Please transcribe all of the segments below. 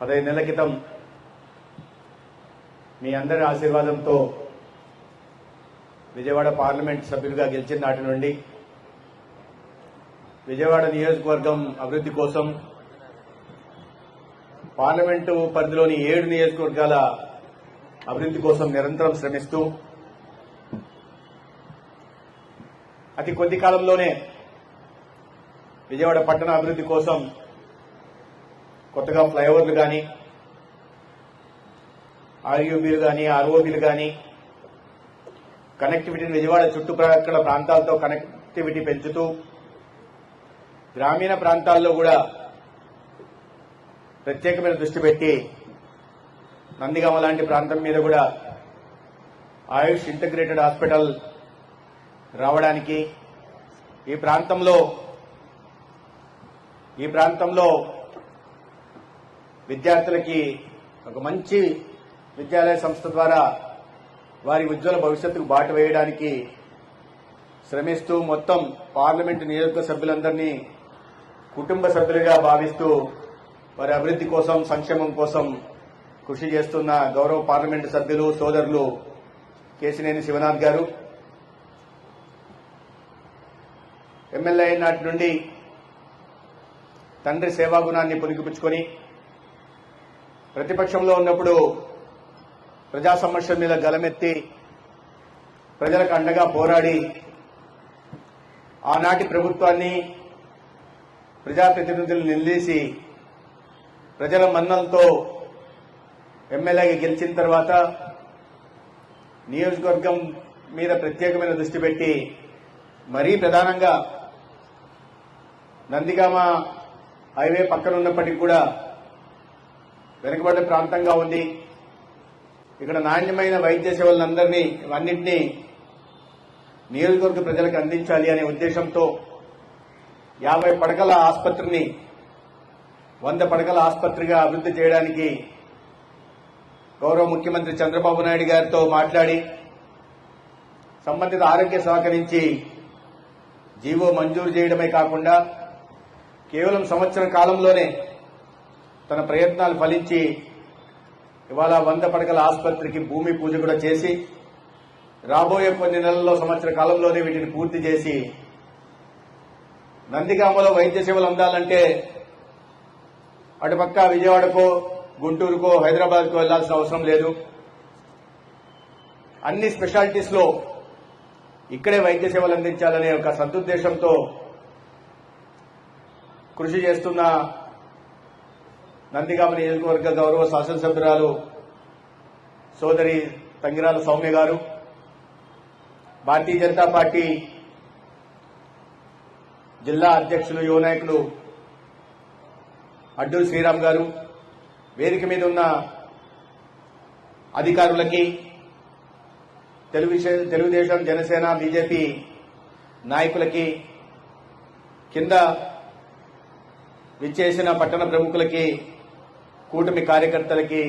పదహైదు నెలల క్రితం మీ అందరి ఆశీర్వాదంతో విజయవాడ పార్లమెంట్ సభ్యులుగా గెలిచిన నాటి నుండి విజయవాడ నియోజకవర్గం అభివృద్ధి కోసం పార్లమెంటు పరిధిలోని ఏడు నియోజకవర్గాల అభివృద్ధి కోసం నిరంతరం శ్రమిస్తూ అతి కొద్ది కాలంలోనే విజయవాడ పట్టణ అభివృద్ధి కోసం కొత్తగా ఫ్లైఓవర్లు కానీ ఆర్యూబీలు కానీ ఆర్ఓబీలు కానీ కనెక్టివిటీని విజయవాడ చుట్టుప్రక్కల ప్రాంతాలతో కనెక్టివిటీ పెంచుతూ గ్రామీణ ప్రాంతాల్లో కూడా ప్రత్యేకమైన దృష్టి పెట్టి నందిగామ లాంటి ప్రాంతం మీద కూడా ఆయుష్ ఇంటిగ్రేటెడ్ హాస్పిటల్ రావడానికి ఈ ప్రాంతంలో ఈ ప్రాంతంలో విద్యార్థులకి ఒక మంచి విద్యాలయ సంస్థ ద్వారా వారి ఉజ్వల భవిష్యత్తుకు బాట వేయడానికి శ్రమిస్తూ మొత్తం పార్లమెంటు నియోజక సభ్యులందరినీ కుటుంబ సభ్యులుగా భావిస్తూ వారి అభివృద్ధి కోసం సంక్షేమం కోసం కృషి చేస్తున్న గౌరవ పార్లమెంటు సభ్యులు సోదరులు కేసినేని శివనాథ్ గారు. ఎమ్మెల్యే నాటి నుండి తండ్రి సేవాగుణాన్ని పొదిగిపుచ్చుకొని ప్రతిపక్షంలో ఉన్నప్పుడు ప్రజా సమస్యల మీద గలమెత్తి ప్రజలకు అండగా పోరాడి ఆనాటి ప్రభుత్వాన్ని ప్రజాప్రతినిధులు నిలదీసి ప్రజల మన్నలతో ఎమ్మెల్యేగా గెలిచిన తర్వాత నియోజకవర్గం మీద ప్రత్యేకమైన దృష్టి పెట్టి మరీ ప్రధానంగా నందిగామ హైవే పక్కన ఉన్నప్పటికీ కూడా వెనుకబడిన ప్రాంతంగా ఉంది. ఇక్కడ నాణ్యమైన వైద్య సేవలందరినీ ఇవన్నింటినీ నియోజకవర్గ ప్రజలకు అందించాలి అనే ఉద్దేశంతో యాభై పడకల ఆసుపత్రిని వంద పడకల ఆసుపత్రిగా అభివృద్ధి చేయడానికి గౌరవ ముఖ్యమంత్రి చంద్రబాబు నాయుడు గారితో మాట్లాడి సంబంధిత ఆరోగ్య సహకరించి జీవో మంజూరు చేయడమే కాకుండా కేవలం సంవత్సర కాలంలోనే తన ప్రయత్నాలు ఫలించి ఇవాళ వంద పడకల ఆసుపత్రికి భూమి పూజ కూడా చేసి రాబోయే కొన్ని నెలల్లో సంవత్సర కాలంలోనే వీటిని పూర్తి చేసి నందిగామలో వైద్య సేవలు అందాలంటే అటుపక్క విజయవాడకో గుంటూరుకో హైదరాబాద్కో వెళ్ళాల్సిన అవసరం లేదు. అన్ని స్పెషాలిటీస్లో ఇక్కడే వైద్య సేవలు అందించాలనే ఒక సదుద్దేశంతో కృషి చేస్తున్న నందిగామ నియోజకవర్గ గౌరవ శాసనసభ్యురాలు సోదరి తంగిరాల సౌమ్య గారు భారతీయ జనతా పార్టీ జిల్లా అధ్యక్షులు యువ నాయకులు అడ్డూరు శ్రీరామ్ గారు వేదిక మీద ఉన్న అధికారులకి తెలుగుదేశం తెలుగుదేశం జనసేన బీజేపీ నాయకులకి కింద విచ్చేసిన పట్టణ ప్రముఖులకి కూటమి కార్యకర్తలకి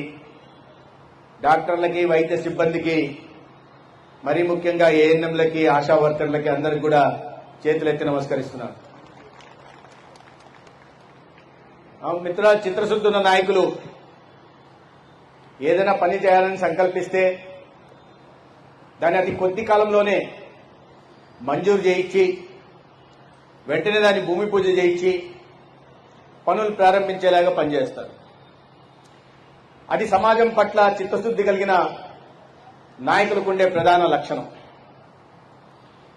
డాక్టర్లకి వైద్య సిబ్బందికి మరీ ముఖ్యంగా ఏఎన్ఎంలకి ఆశా వర్కర్లకి అందరికి కూడా చేతులెత్తి నమస్కరిస్తున్నాను. ఆ మిత్ర చిత్రశుద్ధి ఉన్న నాయకులు ఏదైనా పని చేయాలని సంకల్పిస్తే దాన్ని అతి కొద్ది కాలంలోనే మంజూరు చేయించి వెంటనే దాన్ని భూమి పూజ చేయించి పనులు ప్రారంభించేలాగా పనిచేస్తారు. అది సమాజం పట్ల చిత్తశుద్ధి కలిగిన నాయకులకు ఉండే ప్రధాన లక్షణం.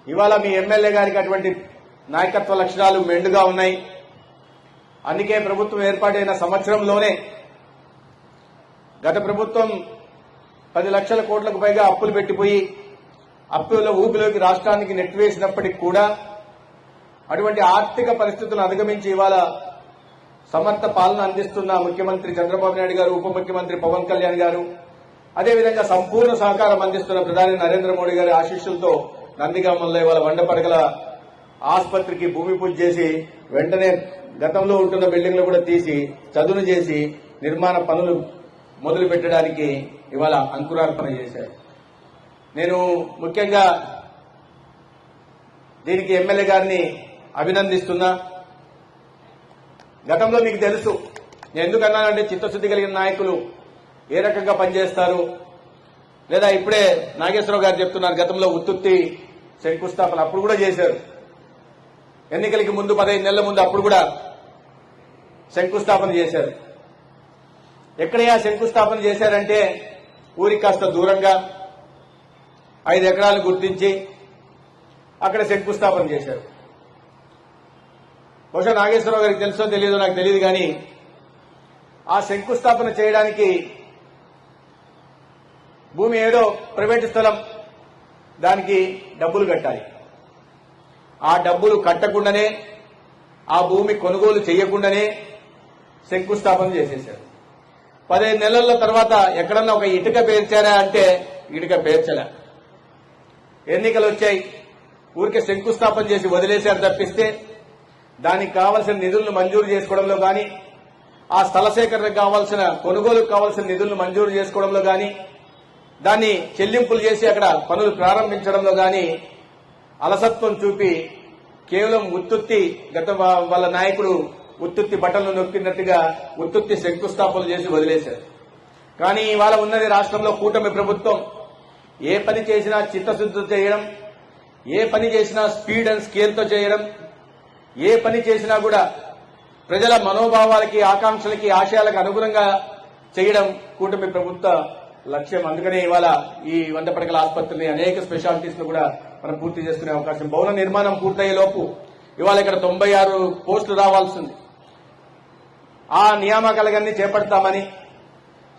ఇవాళ మీ ఎమ్మెల్యే గారికి అటువంటి నాయకత్వ లక్షణాలు మెండుగా ఉన్నాయి. అందుకే ప్రభుత్వం ఏర్పాటైన సంవత్సరంలోనే గత ప్రభుత్వం పది లక్షల కోట్లకు పైగా అప్పులు పెట్టిపోయి అప్పుల ఊపిలోకి రాష్ట్రానికి నెట్టివేసినప్పటికి కూడా అటువంటి ఆర్థిక పరిస్థితులను అధిగమించి ఇవాళ సమర్థ పాలన అందిస్తున్న ముఖ్యమంత్రి చంద్రబాబు నాయుడు గారు ఉప ముఖ్యమంత్రి పవన్ కళ్యాణ్ గారు అదేవిధంగా సంపూర్ణ సహకారం అందిస్తున్న ప్రధాని నరేంద్ర మోడీ గారి ఆశీస్సులతో నందిగామంలో ఇవాళ వండపడగల ఆసుపత్రికి భూమి పూజ చేసి వెంటనే గతంలో ఉంటున్న బిల్డింగ్లు కూడా తీసి చదును చేసి నిర్మాణ పనులు మొదలు పెట్టడానికి ఇవాళ అంకురార్పణ చేశారు. నేను ముఖ్యంగా దీనికి ఎమ్మెల్యే గారిని అభినందిస్తున్నా. గతంలో మీకు తెలుసు. నేను ఎందుకన్నానంటే చిత్తశుద్ధి కలిగిన నాయకులు ఏ రకంగా పనిచేస్తారు? లేదా ఇప్పుడే నాగేశ్వరరావు గారు చెప్తున్నారు గతంలో ఉత్తుత్తి శంకుస్థాపన అప్పుడు కూడా చేశారు. ఎన్నికలకి ముందు పదహైదు నెలల ముందు అప్పుడు కూడా శంకుస్థాపన చేశారు. ఎక్కడయ్యా శంకుస్థాపన చేశారంటే ఊరికి కాస్త దూరంగా ఐదు ఎకరాలు గుర్తించి అక్కడ శంకుస్థాపన చేశారు. బహుశా నాగేశ్వరరావు గారికి తెలుసో తెలియదో నాకు తెలియదు కానీ ఆ శంకుస్థాపన చేయడానికి భూమి ఏదో ప్రైవేటు స్థలం దానికి డబ్బులు కట్టాలి. ఆ డబ్బులు కట్టకుండానే ఆ భూమి కొనుగోలు చేయకుండానే శంకుస్థాపన చేసేశారు. పదిహేను నెలల తర్వాత ఎక్కడన్నా ఒక ఇటుక పేర్చారా అంటే ఇటుక పేర్చలే. ఎన్నికలు వచ్చాయి ఊరికే శంకుస్థాపన చేసి వదిలేశారు తప్పిస్తే దానికి కావలసిన నిధులను మంజూరు చేసుకోవడంలో గాని ఆ స్థల సేకరణకు కావాల్సిన కొనుగోలుకు కావాల్సిన నిధులను మంజూరు చేసుకోవడంలో గాని దాన్ని చెల్లింపులు చేసి అక్కడ పనులు ప్రారంభించడంలో గాని అలసత్వం చూపి కేవలం ఉత్తుత్తి గత వాళ్ళ నాయకుడు ఉత్తుత్తి బట్టలు నొక్కినట్టుగా ఉత్తుత్తి శంకుస్థాపనలు చేసి వదిలేశారు. కానీ ఇవాళ ఉన్నది రాష్ట్రంలో కూటమి ప్రభుత్వం. ఏ పని చేసినా చిత్తశుద్ధితో చేయడం ఏ పని చేసినా స్పీడ్ అండ్ స్కేల్తో చేయడం ఏ పని చేసినా కూడా ప్రజల మనోభావాలకి ఆకాంక్షలకి ఆశయాలకు అనుగుణంగా చేయడం కూటమి ప్రభుత్వ లక్ష్యం. అందుకనే ఇవాళ ఈ వంద పడకల ఆసుపత్రిని అనేక స్పెషాలిటీస్ను కూడా మనం పూర్తి చేసుకునే అవకాశం. భవన నిర్మాణం పూర్తయ్యే లోపు ఇవాళ ఇక్కడ తొంభై ఆరు పోస్టులు రావాల్సింది. ఆ నియామకాలన్నీ చేపడతామని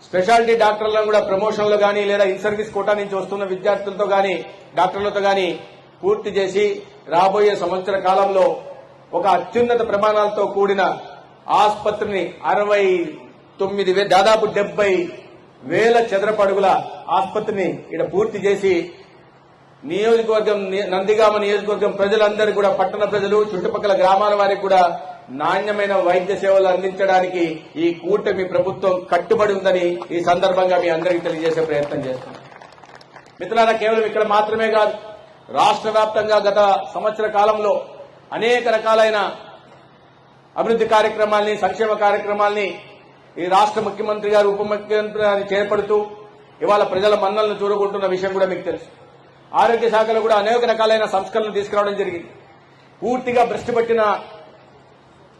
స్పెషాలిటీ డాక్టర్లను కూడా ప్రమోషన్లు కానీ లేదా ఇన్ సర్వీస్ కోటా నుంచి వస్తున్న విద్యార్థులతో కానీ డాక్టర్లతో కానీ పూర్తి చేసి రాబోయే సంవత్సర కాలంలో ఒక అత్యున్నత ప్రమాణాలతో కూడిన ఆసుపత్రిని అరవై తొమ్మిది దాదాపు డెబ్బై వేల చదరపడుగుల ఆసుపత్రిని ఇక్కడ పూర్తి చేసి నియోజకవర్గం నందిగామ నియోజకవర్గం ప్రజలందరూ కూడా పట్టణ ప్రజలు చుట్టుపక్కల గ్రామాల వారికి కూడా నాణ్యమైన వైద్య సేవలు అందించడానికి ఈ కూటమి ప్రభుత్వం కట్టుబడి ఉందని ఈ సందర్భంగా మీ అందరికీ తెలియజేసే ప్రయత్నం చేస్తున్నాం. మిత్రులారా కేవలం ఇక్కడ మాత్రమే కాదు రాష్ట్ర వ్యాప్తంగా గత సంవత్సర కాలంలో అనేక రకాలైన అభివృద్ధి కార్యక్రమాల్ని సంక్షేమ కార్యక్రమాల్ని ఈ రాష్ట్ర ముఖ్యమంత్రి గారు ఉప ముఖ్యమంత్రి గారిని చేపడుతూ ఇవాళ ప్రజల మన్నలను చూరుకుంటున్న విషయం కూడా మీకు తెలుసు. ఆరోగ్య శాఖలో కూడా అనేక రకాలైన సంస్కరణలు తీసుకురావడం జరిగింది. పూర్తిగా భ్రష్టు పట్టిన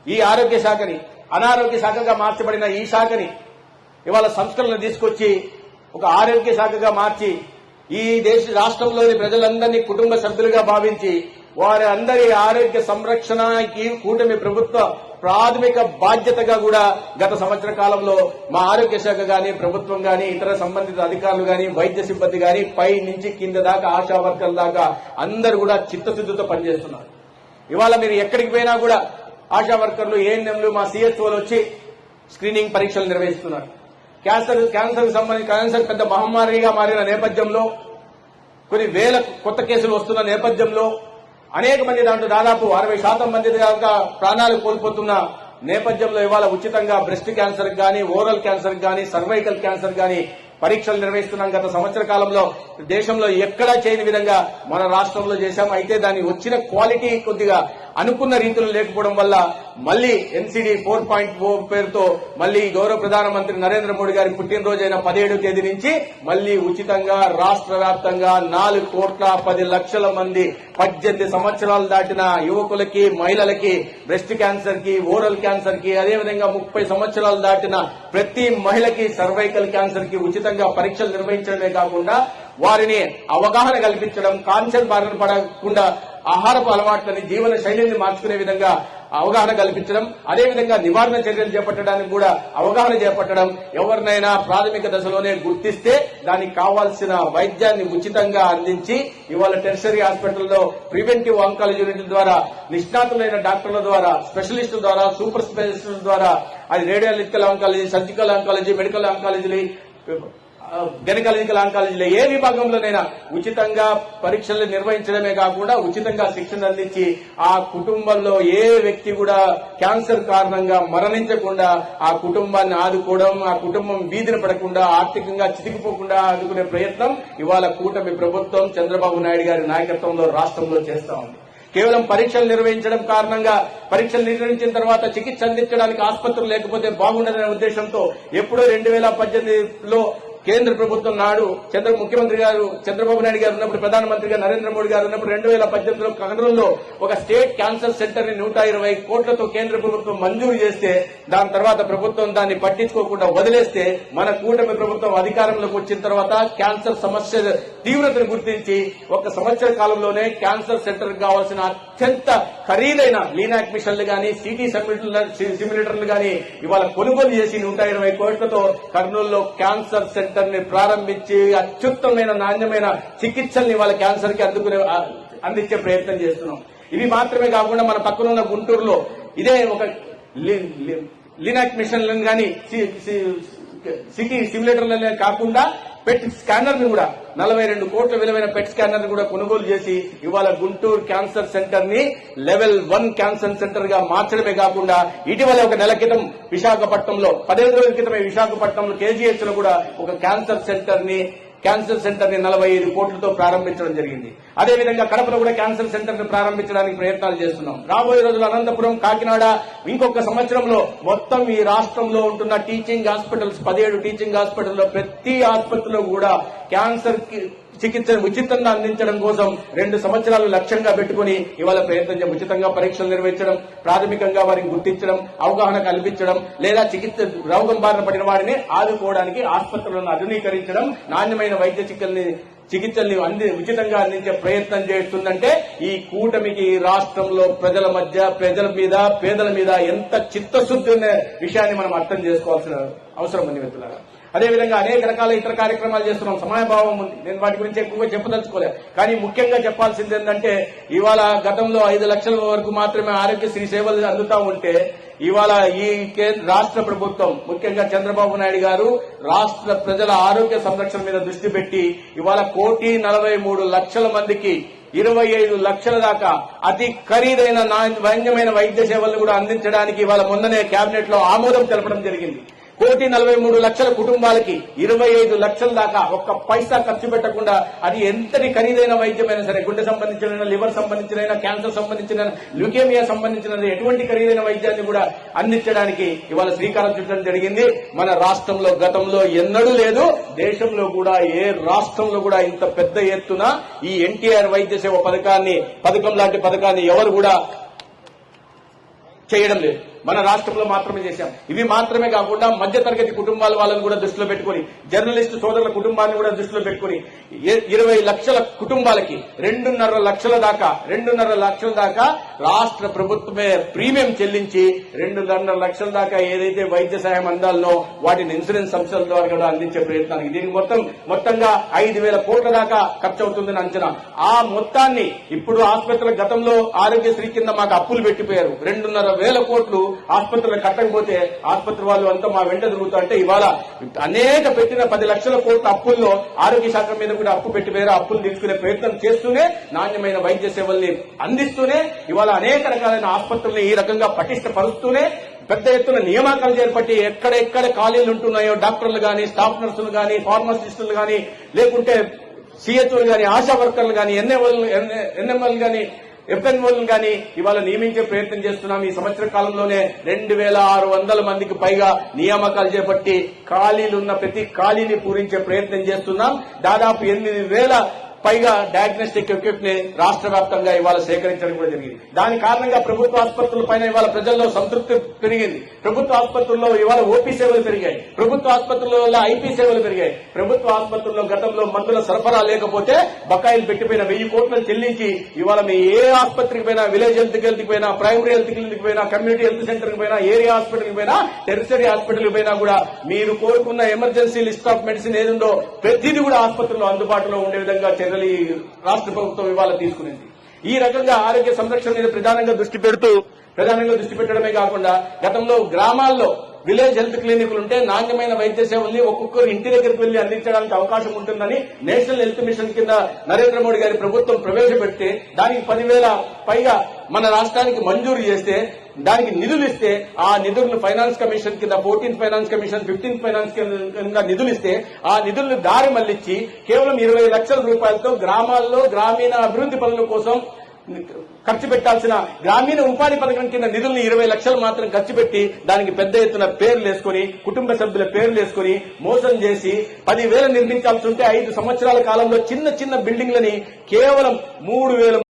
ఈ ఆరోగ్య శాఖని అనారోగ్య శాఖగా మార్చబడిన ఈ శాఖని ఇవాళ సంస్కరణలు తీసుకొచ్చి ఒక ఆరోగ్య శాఖగా మార్చి ఈ దేశ రాష్ట్రంలోని ప్రజలందరినీ కుటుంబ సభ్యులుగా భావించి వారి అందరి ఆరోగ్య సంరక్షణకి కూటమి ప్రభుత్వ ప్రాథమిక బాధ్యతగా కూడా గత సంవత్సర కాలంలో మా ఆరోగ్య శాఖ గాని ప్రభుత్వం గాని ఇతర సంబంధిత అధికారులు గాని వైద్య సిబ్బంది గాని పై నుంచి కింద దాకా ఆశా వర్కర్ల దాకా అందరూ కూడా చిత్తశుద్ధితో పనిచేస్తున్నారు. ఇవాళ మీరు ఎక్కడికి పోయినా కూడా ఆశా వర్కర్లు ఏఎన్ఎంలు మా సిహెచ్ఓలు వచ్చి స్క్రీనింగ్ పరీక్షలు నిర్వహిస్తున్నారు. క్యాన్సర్ క్యాన్సర్ సంబంధించి క్యాన్సర్ పెద్ద మహమ్మారిగా మారిన నేపథ్యంలో కొన్ని వేల కొత్త కేసులు వస్తున్న నేపథ్యంలో అనేక మంది దాంట్లో దాదాపు అరవై శాతం మంది దాకా ప్రాణాలు కోల్పోతున్న నేపథ్యంలో ఇవాళ ఉచితంగా బ్రెస్ట్ క్యాన్సర్ కానీ ఓరల్ క్యాన్సర్ కానీ సర్వైకల్ క్యాన్సర్ కానీ పరీక్షలు నిర్వహిస్తున్నాం గత సంవత్సర కాలంలో. దేశంలో ఎక్కడా చేయని విధంగా మన రాష్ట్రంలో చేశాం. అయితే దాని వచ్చిన క్వాలిటీ కొద్దిగా అనుకున్న రీతిలో లేకపోవడం వల్ల మళ్ళీ ఎన్సీడీ ఫోర్ పాయింట్ ఓ పేరుతో మళ్ళీ గౌరవ ప్రధానమంత్రి నరేంద్ర మోడీ గారి పుట్టినరోజైన పదిహేడు తేదీ నుంచి మళ్ళీ ఉచితంగా రాష్ట్ర వ్యాప్తంగా నాలుగు కోట్ల పది లక్షల మంది పద్దెనిమిది సంవత్సరాలు దాటిన యువకులకి మహిళలకి బ్రెస్ట్ క్యాన్సర్కి ఓరల్ క్యాన్సర్కి అదేవిధంగా ముప్పై సంవత్సరాలు దాటిన ప్రతి మహిళకి సర్వైకల్ క్యాన్సర్కి ఉచితంగా పరీక్షలు నిర్వహించడమే కాకుండా వారిని అవగాహన కల్పించడం కాన్సర్ బారిన పడకుండా ఆహారపు అలవాట్లని జీవన శైలిని మార్చుకునే విధంగా అవగాహన కల్పించడం అదేవిధంగా నివారణ చర్యలు చేపట్టడానికి కూడా అవగాహన చేపట్టడం ఎవరినైనా ప్రాథమిక దశలోనే గుర్తిస్తే దానికి కావాల్సిన వైద్యాన్ని ఉచితంగా అందించి ఇవాళ టెర్షరీ హాస్పిటల్లో ప్రివెంటివ్ ఆంకాలజీ యూనిట్ల ద్వారా నిష్ణాతులైన డాక్టర్ల ద్వారా స్పెషలిస్టుల ద్వారా సూపర్ స్పెషలిస్టుల ద్వారా అది radiological oncology surgical oncology medical oncology gynaecological ఆంకాలజీలో ఏ విభాగంలోనైనా ఉచితంగా పరీక్షలు నిర్వహించడమే కాకుండా ఉచితంగా శిక్షణ అందించి ఆ కుటుంబంలో ఏ వ్యక్తి కూడా క్యాన్సర్ కారణంగా మరణించకుండా ఆ కుటుంబాన్ని ఆదుకోవడం ఆ కుటుంబం వీధిన పడకుండా ఆర్థికంగా చితికిపోకుండా ఆదుకునే ప్రయత్నం ఇవాళ కూటమి ప్రభుత్వం చంద్రబాబు నాయుడు గారి నాయకత్వంలో రాష్ట్రంలో చేస్తా ఉంది. కేవలం పరీక్షలు నిర్వహించడం కారణంగా పరీక్షలు నిర్వహించిన తర్వాత చికిత్స అందించడానికి ఆసుపత్రులు లేకపోతే బాగుండదనే ఉద్దేశంతో ఎప్పుడో రెండు వేల పద్దెనిమిదిలో కేంద్ర ప్రభుత్వం నాడు చంద్ర ముఖ్యమంత్రి గారు చంద్రబాబు నాయుడు గారు ఉన్నప్పుడు ప్రధానమంత్రిగా నరేంద్ర మోడీ గారు ఉన్నప్పుడు రెండు వేల పద్దెనిమిదిలో కర్నూలులో ఒక స్టేట్ క్యాన్సర్ సెంటర్ని నూట ఇరవై కోట్లతో కేంద్ర ప్రభుత్వం మంజూరు చేస్తే దాని తర్వాత ప్రభుత్వం దాన్ని పట్టించుకోకుండా వదిలేస్తే మన కూటమి ప్రభుత్వం అధికారంలోకి వచ్చిన తర్వాత క్యాన్సర్ సమస్య తీవ్రతను గుర్తించి ఒక సంవత్సర కాలంలోనే క్యాన్సర్ సెంటర్ కావాల్సిన అత్యంత ఖరీదైన లీనాక్ మిషన్లు గాని సిటీ సిమ్యులేటర్లు గాని ఇవాళ కొనుగోలు చేసి నూట ఇరవై కోట్లతో కర్నూలులో క్యాన్సర్ సెంటర్ సెంటర్ని ప్రారంభించి అత్యుత్తమైన నాణ్యమైన చికిత్సల్ని వాళ్ళ క్యాన్సర్కి అందుకునే అందించే ప్రయత్నం చేస్తున్నాం. ఇవి మాత్రమే కాకుండా మన పక్కన ఉన్న గుంటూరులో ఇదే ఒక లి- లి- లినాక్ మిషన్లను కానీ సిటీ సిమ్యులేటర్లనే కాకుండా పెట్టి స్కానర్ని కూడా నలభై రెండు కోట్ల విలువైన పెట్ స్కానర్ కూడా కొనుగోలు చేసి ఇవాళ గుంటూరు క్యాన్సర్ సెంటర్ని లెవెల్ వన్ క్యాన్సర్ సెంటర్గా మార్చడమే కాకుండా ఇటీవల ఒక నెల క్రితం విశాఖపట్నంలో పదిహేను రోజుల క్రితమే విశాఖపట్నంలో కేజీహెచ్లో కూడా ఒక క్యాన్సర్ సెంటర్ని క్యాన్సర్ సెంటర్ని నలభై ఐదు కోట్లతో ప్రారంభించడం జరిగింది. అదేవిధంగా కడపలో కూడా క్యాన్సర్ సెంటర్ని ప్రారంభించడానికి ప్రయత్నాలు చేస్తున్నాం. రాబోయే రోజులు అనంతపురం కాకినాడ ఇంకొక సంవత్సరంలో మొత్తం ఈ రాష్ట్రంలో ఉంటున్న టీచింగ్ హాస్పిటల్స్ పదిహేడు టీచింగ్ హాస్పిటల్లో ప్రతి ఆసుపత్రిలో కూడా క్యాన్సర్కి చికిత్సను ఉచితంగా అందించడం కోసం రెండు సంవత్సరాలు లక్ష్యంగా పెట్టుకుని ఇవాళ ప్రయత్నం ఉచితంగా పరీక్షలు నిర్వహించడం ప్రాథమికంగా వారికి గుర్తించడం అవగాహన కల్పించడం లేదా చికిత్స రోగం బారిన పడిన వారిని ఆదుకోవడానికి ఆసుపత్రులను ఆధునీకరించడం నాణ్యమైన వైద్య చికిత్సల్ని చికిత్సల్ని అంది ఉచితంగా అందించే ప్రయత్నం చేస్తుందంటే ఈ కూటమికి ఈ రాష్ట్రంలో ప్రజల మధ్య ప్రజల మీద పేదల మీద ఎంత చిత్తశుద్ధి ఉన్న విషయాన్ని మనం అర్థం చేసుకోవాల్సిన అవసరం ఉంది మిత్రులారా. అదేవిధంగా అనేక రకాల ఇతర కార్యక్రమాలు చేస్తున్నాం. సమయభావం ఉంది. నేను వాటి గురించి ఎక్కువగా చెప్పదలుచుకోలేదు. కానీ ముఖ్యంగా చెప్పాల్సింది ఏంటంటే ఇవాళ గతంలో ఐదు లక్షల వరకు మాత్రమే ఆరోగ్యశ్రీ సేవలు అందుతా ఉంటే ఇవాళ ఈ రాష్ట్ర ప్రభుత్వం ముఖ్యంగా చంద్రబాబు నాయుడు గారు రాష్ట్ర ప్రజల ఆరోగ్య సంరక్షణ మీద దృష్టి పెట్టి ఇవాళ కోటి నలభై మూడు లక్షల మందికి ఇరవై ఐదు లక్షల దాకా అతి ఖరీదైన నా- నాణ్యమైన వైద్య సేవలను కూడా అందించడానికి ఇవాళ మొన్ననే కేబినెట్లో ఆమోదం తెలపడం జరిగింది. కోటి నలభై మూడు లక్షల కుటుంబాలకి ఇరవై ఐదు లక్షల దాకా ఒక్క పైసా ఖర్చు పెట్టకుండా అది ఎంతటి ఖరీదైన వైద్యమైనా సరే గుండె సంబంధించిన లివర్ సంబంధించిన క్యాన్సర్ సంబంధించిన ల్యూకేమియా సంబంధించిన ఎటువంటి ఖరీదైన వైద్యాన్ని కూడా అందించడానికి ఇవాళ శ్రీకారం చుట్టడం జరిగింది. మన రాష్ట్రంలో గతంలో ఎన్నడూ లేదు. దేశంలో కూడా ఏ రాష్ట్రంలో కూడా ఇంత పెద్ద ఎత్తున ఈ ఎన్టీఆర్ వైద్య సేవ పథకాన్ని పథకం లాంటి పథకాన్ని ఎవరు కూడా చేయడం లేదు. మన రాష్ట్రంలో మాత్రమే చేశాం. ఇవి మాత్రమే కాకుండా మధ్యతరగతి కుటుంబాల వాళ్ళని కూడా దృష్టిలో పెట్టుకుని జర్నలిస్టు సోదరుల కుటుంబాన్ని కూడా దృష్టిలో పెట్టుకుని ఇరవై లక్షల కుటుంబాలకి రెండున్నర లక్షల దాకా రెండున్నర లక్షల దాకా రాష్ట్ర ప్రభుత్వమే ప్రీమియం చెల్లించి రెండున్నర లక్షల దాకా ఏదైతే వైద్య సహాయం అందాలనో వాటిని ఇన్సూరెన్స్ సంస్థల ద్వారా కూడా అందించే ప్రయత్నానికి దీనికి మొత్తం మొత్తంగా ఐదు వేల కోట్ల దాకా ఖర్చు అవుతుందని అంచనా. ఆ మొత్తాన్ని ఇప్పుడు ఆసుపత్రుల గతంలో ఆరోగ్యశ్రీ కింద మాకు అప్పులు పెట్టిపోయారు. రెండున్నర వేల కోట్లు ఆసుపత్రులు కట్టకపోతే ఆసుపత్రి వాళ్ళు అంతా మా వెంట తిరుగుతా అంటే ఇవాళ అనేక పెట్టిన పది లక్షల కోట్ల అప్పుల్లో ఆరోగ్య శాఖ మీద కూడా అప్పు పెట్టి వేరే అప్పులు తీసుకునే ప్రయత్నం చేస్తూనే నాణ్యమైన వైద్య సేవల్ని అందిస్తూనే ఇవాళ అనేక రకాలైన ఆసుపత్రుల్ని ఈ రకంగా పటిష్టపరుస్తూనే పెద్ద ఎత్తున నియామకాలు చేపట్టి ఎక్కడెక్కడ ఖాళీలు ఉంటున్నాయో డాక్టర్లు కానీ స్టాఫ్ నర్సులు కానీ ఫార్మసిస్టులు కానీ లేకుంటే సిహెచ్ఓలు కానీ ఆశా వర్కర్లు కానీ ఎన్ఎంఎల్ ఎన్ఎంఎల్ కానీ ఎఫ్ఎన్ఓలు కానీ ఇవాళ నియమించే ప్రయత్నం చేస్తున్నాం. ఈ సంవత్సర కాలంలోనే రెండు వేల ఆరు వందల మందికి పైగా నియామకాలు చేపట్టి ఖాళీలు ఉన్న ప్రతి ఖాళీని పూరించే ప్రయత్నం చేస్తున్నాం. దాదాపు ఎనిమిది వేల పైగా డయాగ్నోస్టిక్ ఎక్విప్ని రాష్ట్ర వ్యాప్తంగా ఇవాళ సేకరించడం కూడా జరిగింది. దాని కారణంగా ప్రభుత్వ ఆసుపత్రుల పైన ఇవాళ ప్రజల్లో సంతృప్తి పెరిగింది. ప్రభుత్వ ఆసుపత్రుల్లో ఇవాళ ఓపీ సేవలు పెరిగాయి. ప్రభుత్వ ఆసుపత్రుల వల్ల ఐపీ సేవలు పెరిగాయి. ప్రభుత్వ ఆసుపత్రుల్లో గతంలో మందుల సరఫరా లేకపోతే బకాయిలు పెట్టిపోయిన వెయ్యి కోట్లను చెల్లించి ఇవాళ మీ ఏ ఆసుపత్రికి పోయినా విలేజ్ హెల్త్ హెల్త్ పోయినా ప్రైమరీ హెల్త్ క్లినిక్ పోయినా కమ్యూనిటీ హెల్త్ సెంటర్కి పోయినా ఏరియా హాస్పిటల్కి పోయినా టెరిటరీ హాస్పిటల్ పోయినా కూడా మీరు కోరుకున్న ఎమర్జెన్సీ లిస్ట్ ఆఫ్ మెడిసిన్ ఏది ప్రతిదీ కూడా ఆసుపత్రిలో అందుబాటులో ఉండే విధంగా చర్య ఈ రాష్ట్ర ప్రభుత్వం ఇవాళ తీసుకునేది. ఈ రకంగా ఆరోగ్య సంరక్షణ మీద ప్రధానంగా దృష్టి పెడుతూ ప్రధానంగా దృష్టి పెట్టడమే కాకుండా గతంలో గ్రామాల్లో విలేజ్ హెల్త్ క్లినిక్లు ఉంటే నాణ్యమైన వైద్య సేవల్ని ఒక్కొక్కరు ఇంటి దగ్గరికి వెళ్ళి అందించడానికి అవకాశం ఉంటుందని నేషనల్ హెల్త్ మిషన్ కింద నరేంద్ర మోడీ గారి ప్రభుత్వం ప్రవేశపెడితే దానికి పదివేల పైగా మన రాష్ట్రానికి మంజూరు చేస్తే దానికి నిధులు ఇస్తే ఆ నిధులను ఫైనాన్స్ కమిషన్ కింద fourteenth finance commission fifteenth finance కింద నిధులు ఇస్తే ఆ నిధులను దారి మళ్ళించి కేవలం ఇరవై లక్షల రూపాయలతో గ్రామాల్లో గ్రామీణ అభివృద్ధి పనుల కోసం ఖర్చు పెట్టాల్సిన గ్రామీణ ఉపాధి పథకం కింద నిధుల్ని ఇరవై లక్షలు మాత్రం ఖర్చు పెట్టి దానికి పెద్ద ఎత్తున పేర్లు వేసుకుని కుటుంబ సభ్యుల పేర్లు వేసుకుని మోసం చేసి పదివేలు నిర్మించాల్సి ఉంటే ఐదు సంవత్సరాల కాలంలో చిన్న చిన్న బిల్డింగ్లని కేవలం మూడు వేల